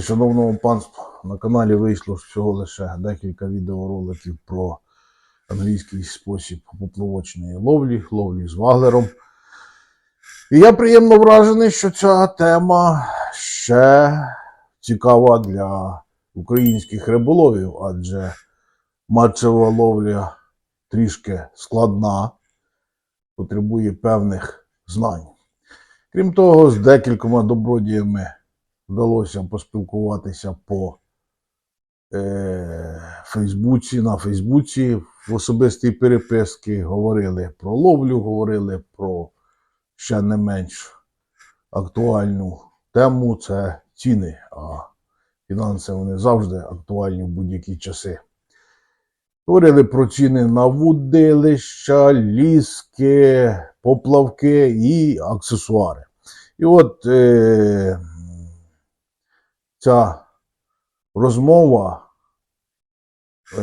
Шановного панства, на каналі вийшло всього лише декілька відеороликів про англійський спосіб поплавочної ловлі, ловлі з ваглером. І я приємно вражений, що ця тема ще цікава для українських риболовів, адже матчева ловля трішки складна, потребує певних знань. Крім того, з декількома добродіями вдалося поспілкуватися по е, Фейсбуці, на Фейсбуці в особистій переписки. Говорили про ловлю, говорили про ще не менш актуальну тему це ціни. А фінанси вони завжди актуальні в будь-які часи. Говорили про ціни на вудилища, ліски, поплавки і аксесуари. І от е, ця розмова е,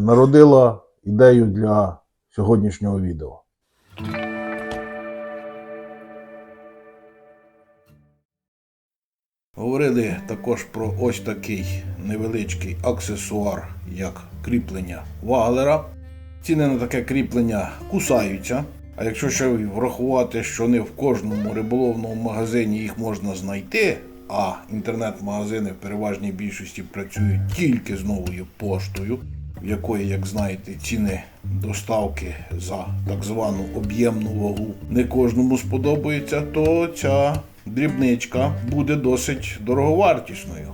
народила ідею для сьогоднішнього відео. Говорили також про ось такий невеличкий аксесуар, як кріплення ваглера. Ціни на таке кріплення кусаються. А якщо ще врахувати, що не в кожному риболовному магазині їх можна знайти, а інтернет-магазини в переважній більшості працюють тільки з новою поштою, в якої, як знаєте, ціни доставки за так звану об'ємну вагу не кожному сподобається, то ця дрібничка буде досить дороговартісною.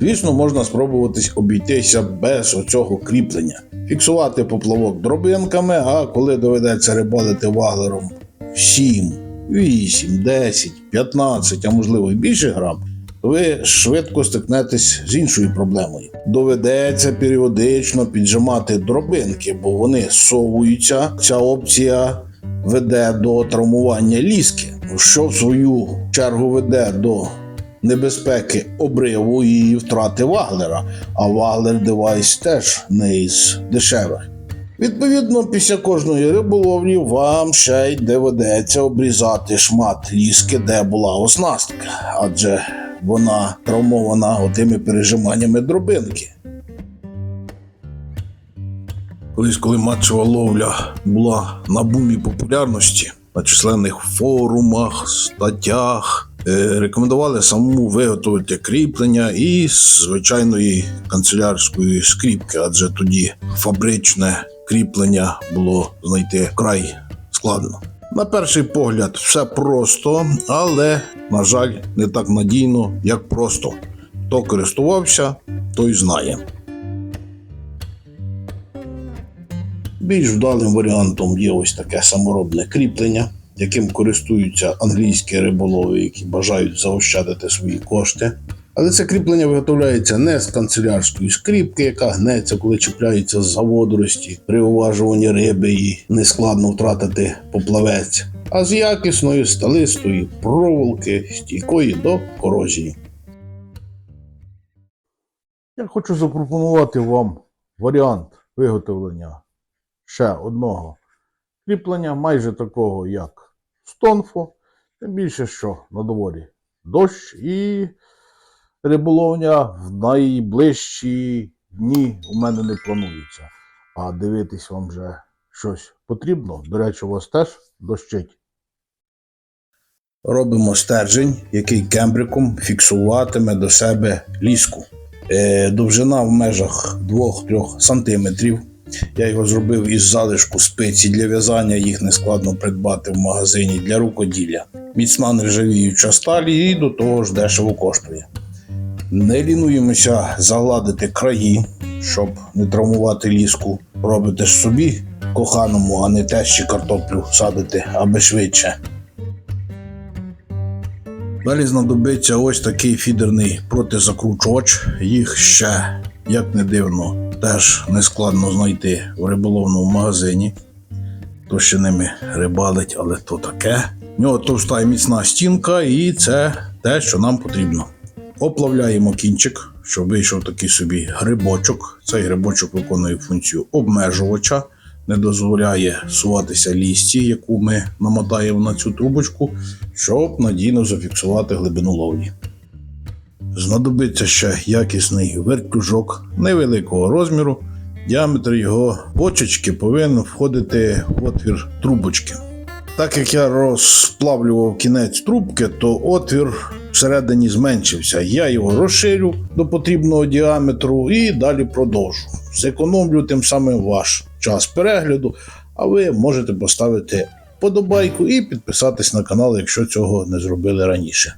Звісно, можна спробуватись обійтися без оцього кріплення. Фіксувати поплавок дробинками, а коли доведеться рибалити ваглером 7, 8, 10, 15, а можливо і більше грам, то ви швидко стикнетесь з іншою проблемою. Доведеться періодично піджимати дробинки, бо вони совуються. Ця опція веде до травмування ліски, що в свою чергу веде до небезпеки обриву і втрати ваглера, а ваглер девайс теж не із дешевих. Відповідно, після кожної риболовлі вам ще й доведеться обрізати шмат ліски, де була оснастка, адже вона травмована отими пережиманнями дробинки. Колись, коли матчева ловля була на бумі популярності на численних форумах, статтях, рекомендували самому виготовити кріплення із звичайної канцелярської скріпки, адже тоді фабричне кріплення було знайти вкрай складно. На перший погляд, все просто, але, на жаль, не так надійно, як просто. Хто користувався, той знає. Більш вдалим варіантом є ось таке саморобне кріплення, яким користуються англійські риболови, які бажають заощадити свої кошти. Але це кріплення виготовляється не з канцелярської скріпки, яка гнеться, коли чіпляється з водорості при уважуванні риби і нескладно втратити поплавець, а з якісної сталистої проволоки, стійкої до корозії. Я хочу запропонувати вам варіант виготовлення ще одного кріплення, майже такого, як стонфо. Тим більше, що на дворі дощ і риболовня в найближчі дні у мене не планується. А дивитись вам вже щось потрібно. До речі, у вас теж дощить. Робимо стержень, який кембриком фіксуватиме до себе ліску. Е, довжина в межах 2-3 см. Я його зробив із залишку спиці для в'язання, їх нескладно придбати в магазині для рукоділля. Міцна нержавіюча сталь і до того ж дешево коштує. Не лінуємося загладити краї, щоб не травмувати ліску. Робите ж собі коханому, а не тещі картоплю садити, аби швидше. Далі знадобиться ось такий фідерний протизакручувач. Їх ще, як не дивно, теж не складно знайти в риболовному магазині. То ще ними рибалить, але то таке. В нього товста і міцна стінка, і це те, що нам потрібно. Оплавляємо кінчик, щоб вийшов такий собі грибочок. Цей грибочок виконує функцію обмежувача. не дозволяє суватися лісці, яку ми намотаємо на цю трубочку, щоб надійно зафіксувати глибину ловлі. Знадобиться ще якісний вертлюжок невеликого розміру. Діаметр його бочечки повинен входити в отвір трубочки. Так як я розплавлював кінець трубки, то отвір всередині зменшився. Я його розширю до потрібного діаметру і далі продовжу. Зекономлю тим самим ваш час перегляду, а ви можете поставити подобайку і підписатись на канал, якщо цього не зробили раніше.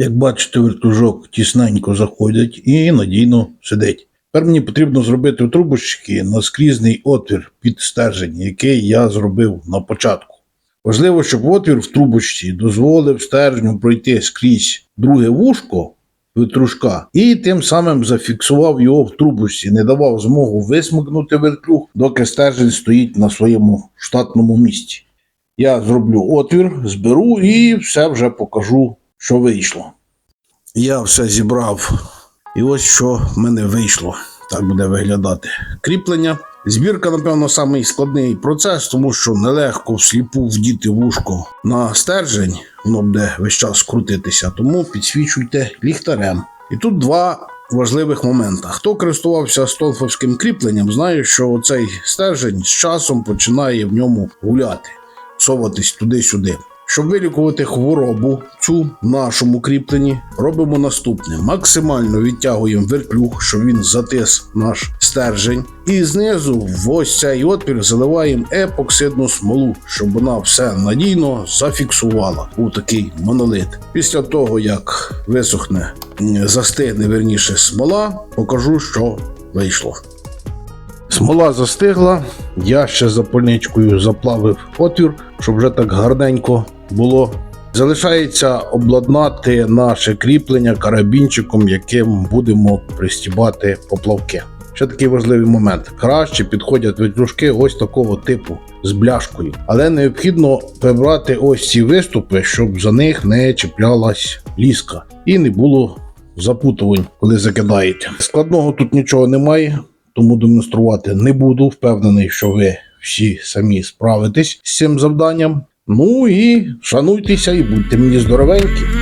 Як бачите, вертужок тісненько заходить і надійно сидить. Тепер мені потрібно зробити у трубочки наскрізний отвір під стержень, який я зробив на початку. Важливо, щоб отвір в трубочці дозволив стержню пройти скрізь друге вушко витрушка і тим самим зафіксував його в трубочці, не давав змогу висмикнути вертлюг, доки стержень стоїть на своєму штатному місці. Я зроблю отвір, зберу і все вже покажу, що вийшло. Я все зібрав, і ось що в мене вийшло. Так буде виглядати кріплення. Збірка, напевно, самий складний процес, тому що нелегко всліпу вдіти вушко на стержень, воно буде весь час крутитися, тому підсвічуйте ліхтарем. І тут два важливих моменти. Хто користувався столфовським кріпленням, знає, що цей стержень з часом починає в ньому гуляти, соватись туди-сюди. Щоб вилікувати хворобу цю в нашому кріпленні, робимо наступне: максимально відтягуємо вертлюг, щоб він затис наш стержень, і знизу в ось цей отвір заливаємо епоксидну смолу, щоб вона все надійно зафіксувала у такий монолит. Після того, як висохне, застигне верніше смола, покажу, що вийшло. Смола застигла, я ще запальничкою заплавив отвір, щоб вже так гарненько було. Залишається обладнати наше кріплення карабінчиком, яким будемо пристібати поплавки. Ще такий важливий момент: краще підходять витрушки ось такого типу з бляшкою, але необхідно прибрати ось ці виступи, щоб за них не чіплялась ліска і не було запутувань, коли закидаєте. Складного тут нічого немає тому демонструвати не буду. Впевнений, що ви всі самі справитесь з цим завданням. Ну і шануйтеся і будьте мені здоровенькі.